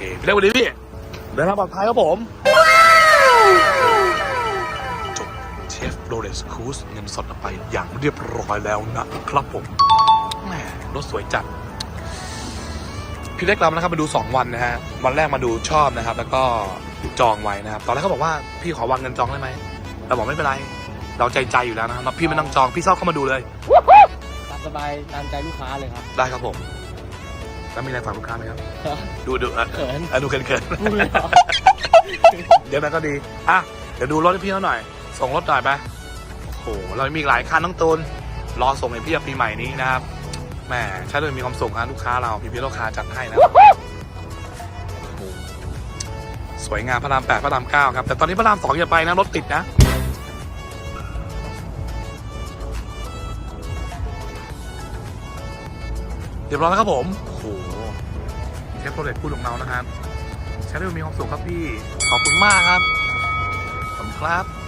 พี่เล็กวันนี้พี่เดินทางปลอดภัยครับผมจบเชฟโรเลสคูสเงินสดไปอย่างเรียบร้อยแล้วนะครับผมแหมรถสวยจัดพี่เล็กเรานะครับมาดู 2 วันนะฮะวันแรกมาดูชอบนะครับ แล้วก็จองไว้นะครับ ตอนแรกเขาบอกว่าพี่ขอวางเงินจองได้ไหมเราบอกไม่เป็นไร เราใจใจอยู่แล้วนะครับพี่ไม่ต้องจองพี่เช่าเข้ามาดูเลย ตามสบายตามใจลูกค้าเลยครับ ได้ครับผม แล้วมีอะไรฝากลูกค้าไหมครับ ดูดูอะเขิน อะดูเขินเขินพูดเลยเหรอๆเดี๋ยวนั้นก็ดี อะ เดี๋ยวดูรถให้พี่เขาหน่อย ส่งรถหน่อยไปโอ้โห เรามีอีกหลายคันน้องตูน รอส่งให้พี่ปีใหม่นี้นะครับแหมใช่เลยมีความสุขนะลูกค้าเราพี่พี่ลูกค้าจัดให้นะครับโอ้โหสวยงามพระรามแปดพระรามเก้าครับ แต่ตอนนี้พระรามสองอย่าไปนะรถติดนะ เรียบร้อยแล้วครับผมโอ้โหเชฟโรเลตพูดของเรานะครับใช้ได้มีความสุขครับพี่ ขอบคุณมากครับ ขอบคุณครับ